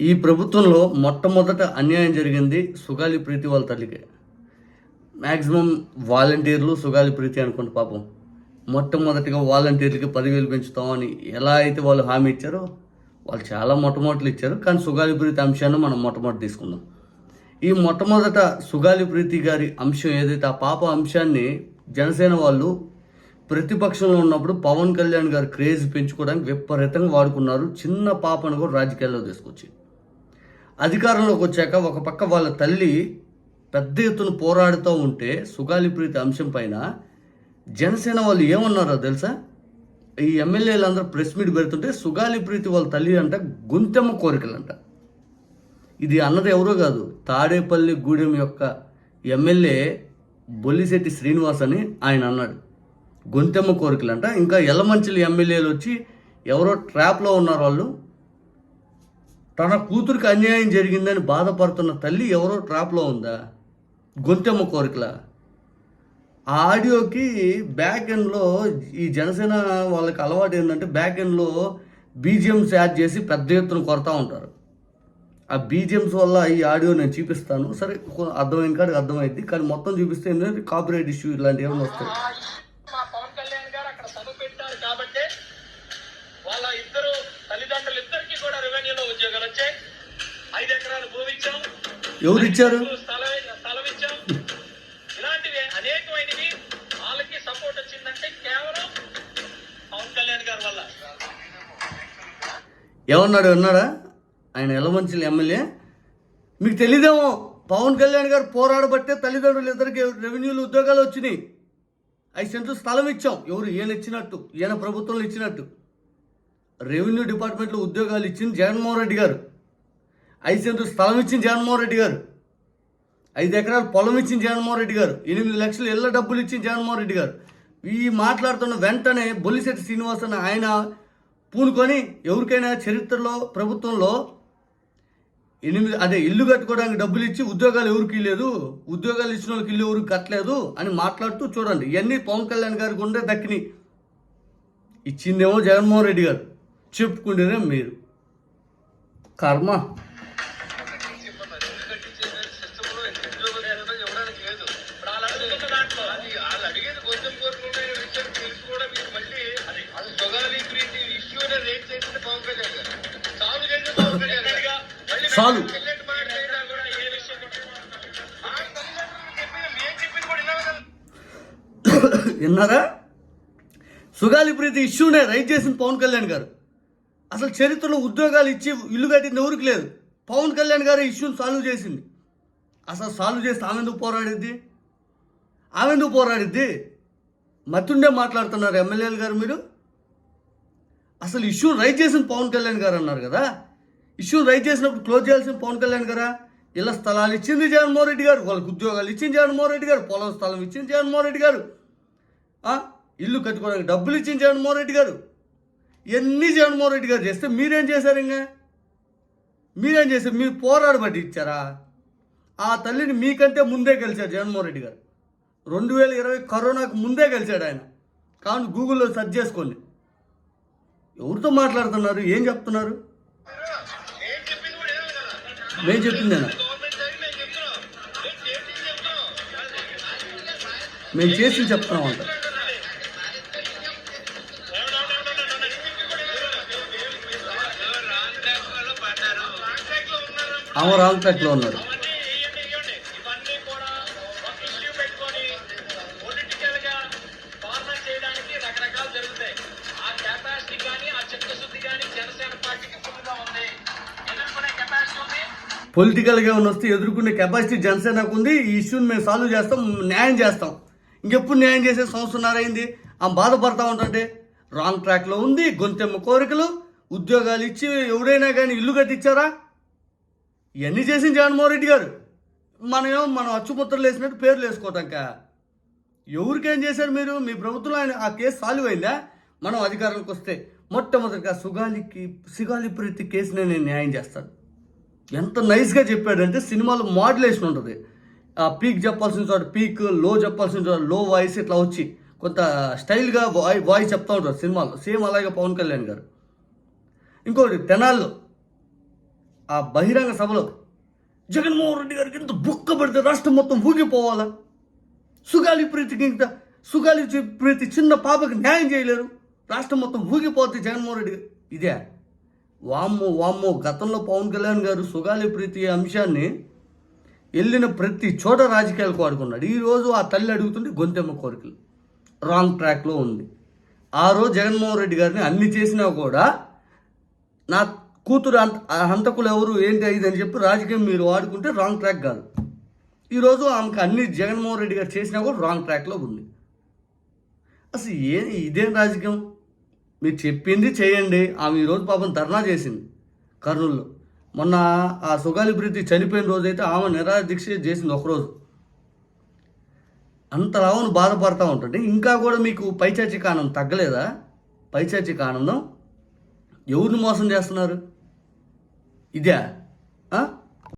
ఈ ప్రభుత్వంలో మొట్టమొదట అన్యాయం జరిగింది సుగాలి ప్రీతి వాళ్ళ తల్లికి. మ్యాక్సిమం వాలంటీర్లు సుగాలి ప్రీతి అనుకోండి పాపం. మొట్టమొదటిగా వాలంటీర్లకి పదివేలు పెంచుతామని ఎలా అయితే వాళ్ళు హామీ ఇచ్చారో వాళ్ళు చాలా మొట్టమొదటిలు ఇచ్చారు. కానీ సుగాలి ప్రీతి అంశాన్ని మనం మొట్టమొదటి తీసుకుందాం. ఈ మొట్టమొదట సుగాలి ప్రీతి గారి అంశం ఏదైతే ఆ పాప అంశాన్ని జనసేన వాళ్ళు ప్రతిపక్షంలో ఉన్నప్పుడు పవన్ కళ్యాణ్ గారు క్రేజ్ పెంచుకోవడానికి విపరీతంగా వాడుకున్నారు. చిన్న పాపను కూడా రాజకీయాల్లో తీసుకొచ్చి. అధికారంలోకి వచ్చాక ఒక పక్క వాళ్ళ తల్లి పెద్ద ఎత్తున పోరాడుతూ ఉంటే సుగాలి ప్రీతి అంశం పైన జనసేన వాళ్ళు ఏమన్నారో తెలుసా? ఈ ఎమ్మెల్యేలందరూ ప్రెస్ మీట్ పెడుతుంటే సుగాలి ప్రీతి వాళ్ళ తల్లి అంట గుంతెమ్మ కోరికలంట. ఇది అన్నది ఎవరో కాదు తాడేపల్లి గూడెం యొక్క ఎమ్మెల్యే బొల్లిశెట్టి శ్రీనివాస్ అని ఆయన అన్నాడు. గొంతెమ్మ కోరికలంట. ఇంకా ఎల్లమంచిలి ఎమ్మెల్యేలు వచ్చి ఎవరో ట్రాప్లో ఉన్నారు వాళ్ళు. తన కూతురికి అన్యాయం జరిగిందని బాధపడుతున్న తల్లి ఎవరో ట్రాప్లో ఉందా? గొంతెమ్మ కోరికల? ఆ ఆడియోకి బ్యాక్ ఎండ్లో ఈ జనసేన వాళ్ళకి అలవాటు ఏంటంటే బ్యాక్ ఎండ్లో బీజిఎంస్ యాడ్ చేసి పెద్ద ఎత్తున కొడతా ఉంటారు. ఆ బీజిఎంస్ వల్ల ఈ ఆడియో నేను చూపిస్తాను. సరే కొ- అర్థమైన కాడికి అర్థమైంది. కానీ మొత్తం చూపిస్తే ఏంటంటే కాపీరైట్ ఇష్యూ ఇలాంటివి ఏమైనా వస్తాయి మా పవన్ కళ్యాణ్ గారు అక్కడ సభ పెట్టారు కాబట్టి వాళ్ళ ఇద్దరు తల్లిదండ్రులు ఇద్దరికి కూడా రెవెన్యూలో ఉద్యోగాలు వచ్చాయి. ఐదు ఎకరాలు భూమి ఇచ్చాం. ఎవరు ఇచ్చారు? స్థలం స్థలం ఇచ్చాం. ఇలాంటివి అనేకమైనవి వాళ్ళకి సపోర్ట్ వచ్చిందంటే కేవలం పవన్ కళ్యాణ్ గారి వల్ల. ఏమన్నాడు అన్నాడా ఆయన ఎలమంచిలి ఎమ్మెల్యే. మీకు తెలీదేమో పవన్ కళ్యాణ్ గారు పోరాడబట్టే తల్లిదండ్రులు ఇద్దరికి రెవెన్యూలు ఉద్యోగాలు వచ్చినాయి. ఐదు సెంట్లు స్థలం ఇచ్చాం. ఎవరు? ఈయన ఇచ్చినట్టు ఈయన ప్రభుత్వంలో ఇచ్చినట్టు. రెవెన్యూ డిపార్ట్మెంట్లో ఉద్యోగాలు ఇచ్చింది జగన్మోహన్ రెడ్డి గారు. ఐదు సెంట్లు స్థలం ఇచ్చింది జగన్మోహన్ రెడ్డి గారు. ఐదు ఎకరాలు పొలం ఇచ్చింది జగన్మోహన్ రెడ్డి గారు. ఎనిమిది లక్షలు ఇళ్ళ డబ్బులు ఇచ్చింది జగన్మోహన్ రెడ్డి గారు. ఈ మాట్లాడుతున్న వెంటనే బొల్లిశెట్టి శ్రీనివాస్ అని ఆయన పూనుకొని ఎవరికైనా చరిత్రలో ప్రభుత్వంలో ఎనిమిది అదే ఇల్లు కట్టుకోవడానికి డబ్బులు ఇచ్చి ఉద్యోగాలు ఎవరికి లేదు ఉద్యోగాలు ఇచ్చిన వాళ్ళకి ఇల్లు ఎవరికి కట్టలేదు అని మాట్లాడుతూ చూడండి. ఇవన్నీ పవన్ కళ్యాణ్ గారికి ఉండే దక్కిని. ఇచ్చిందేమో జగన్మోహన్ రెడ్డి గారు. చెప్పుకుంటేనే మీరు. కర్మ. చాలు. విన్నారా? సుగాలి ప్రీతి ఇష్యూనే రైట్ చేసింది పవన్ కళ్యాణ్ గారు. అసలు చరిత్రలో ఉద్యోగాలు ఇచ్చి ఇల్లు కట్టింది ఎవరికి లేదు. పవన్ కళ్యాణ్ గారు ఇష్యూని సాల్వ్ చేసింది. అసలు సాల్వ్ చేస్తే ఆమె ఎందుకు పోరాడిద్ది? ఆమె ఎందుకు పోరాడిద్ది? మతుండే మాట్లాడుతున్నారు ఎమ్మెల్యేలు గారు మీరు. అసలు ఇష్యూ రైట్ చేసింది పవన్ కళ్యాణ్ గారు అన్నారు కదా. ఇష్యూ రైట్ చేసినప్పుడు క్లోజ్ చేయాల్సిన పవన్ కళ్యాణ్ గారా? ఇళ్ళ స్థలాలు ఇచ్చింది జగన్మోహన్ రెడ్డి గారు. వాళ్ళకి ఉద్యోగాలు ఇచ్చింది జగన్మోహన్ రెడ్డి గారు. పొలం స్థలం ఇచ్చింది జగన్మోహన్ రెడ్డి గారు. ఇల్లు కట్టుకోవడానికి డబ్బులు ఇచ్చింది జగన్మోహన్ రెడ్డి గారు. ఇవన్నీ జగన్మోహన్ రెడ్డి గారు చేస్తే మీరేం చేశారు ఇంకా? మీరేం చేశారు? మీరు పోరాడబట్టి ఇచ్చారా? ఆ తల్లిని మీకంటే ముందే గెలిచారు జగన్మోహన్ రెడ్డి గారు. రెండు వేల ఇరవై కరోనాకు ముందే గెలిచాడు ఆయన. కావున గూగుల్లో సెర్చ్ చేసుకోండి. ఎవరితో మాట్లాడుతున్నారు? ఏం చెప్తున్నారు? నేను చెప్పింది మేము చేసి గవర్నమెంట్ సైడ్ కెపాసిటీ ఉన్నాడు పొలిటికల్గా ఉన్న వస్తే ఎదుర్కొనే కెపాసిటీ జనసేనకు ఉంది ఈ ఇష్యూని మేము సాల్వ్ చేస్తాం న్యాయం చేస్తాం. ఇంకెప్పుడు న్యాయం చేసే సంవత్సరం అయింది ఆమె బాధపడతా ఉంటుంటే రాంగ్ ట్రాక్లో ఉంది గొంతెమ్మ కోరికలు ఉద్యోగాలు ఇచ్చి ఎవరైనా కానీ ఇల్లు కట్టించారా ఇవన్నీ చేసింది జగన్మోహన్ రెడ్డి గారు. మనమేమో మనం అచ్చుముత్తలు వేసినట్టు పేర్లు వేసుకోవటాక ఎవరికేం చేశారు మీరు? మీ ప్రభుత్వంలో ఆయన ఆ కేసు సాల్వ్ అయిందా? మనం అధికారంలోకి వస్తే మొట్టమొదటిగా సుగాలికి సిగాలి ప్రీతి కేసునే నేను న్యాయం చేస్తాను. ఎంత నైస్గా చెప్పాడంటే సినిమాలో మాడ్యులేషన్ ఉంటుంది. ఆ పీక్ చెప్పాల్సిన చోట పీక్లో చెప్పాల్సిన చోట లో వాయిస్ ఇట్లా వచ్చి కొంత స్టైల్గా వాయి వాయిస్ చెప్తా ఉంటారు సినిమాలో. సేమ్ అలాగే పవన్ కళ్యాణ్ గారు. ఇంకోటి తెనాల్లో ఆ బహిరంగ సభలో జగన్మోహన్ రెడ్డి గారికి ఇంత బుక్క పడితే రాష్ట్రం మొత్తం ఊగిపోవాలా? సుగాలి ప్రీతికి ఇంత సుగాలి ప్రీతి చిన్న పాపకి న్యాయం చేయలేరు. రాష్ట్రం మొత్తం ఊగిపోతే జగన్మోహన్ రెడ్డి గారు. ఇదే. వామ్మో వామ్మో గతంలో పవన్ కళ్యాణ్ గారు సుగాలి ప్రీతి అంశాన్ని వెళ్ళిన ప్రతి చోట రాజకీయాలకు వాడుకున్నాడు. ఈరోజు ఆ తల్లి అడుగుతుంటే గొంతెమ్మ కోరికలు. రాంగ్ ట్రాక్లో ఉంది. ఆ రోజు జగన్మోహన్ రెడ్డి గారిని అన్ని చేసినా కూడా నా కూతురు అంత ఆ హంతకులు ఎవరు ఏంటి ఇది అని చెప్పి రాజకీయం మీరు వాడుకుంటే రాంగ్ ట్రాక్ కాదు. ఈరోజు ఆమెకు అన్ని జగన్మోహన్ రెడ్డి గారు చేసినా కూడా రాంగ్ ట్రాక్లో ఉంది. అసలు ఏ ఇదేం రాజకీయం? మీరు చెప్పింది చేయండి. ఆమె ఈరోజు పాపం ధర్నా చేసింది కర్నూలులో. మొన్న ఆ సుగాలి ప్రీతి చనిపోయిన రోజైతే ఆమె నిరాదీక్ష చేసింది ఒకరోజు అంతలావను బాధపడతా ఉంటుంది. ఇంకా కూడా మీకు పైచాచిక ఆనందం తగ్గలేదా? పైచాచిక ఆనందం? ఎవరిని మోసం చేస్తున్నారు? ఇదే?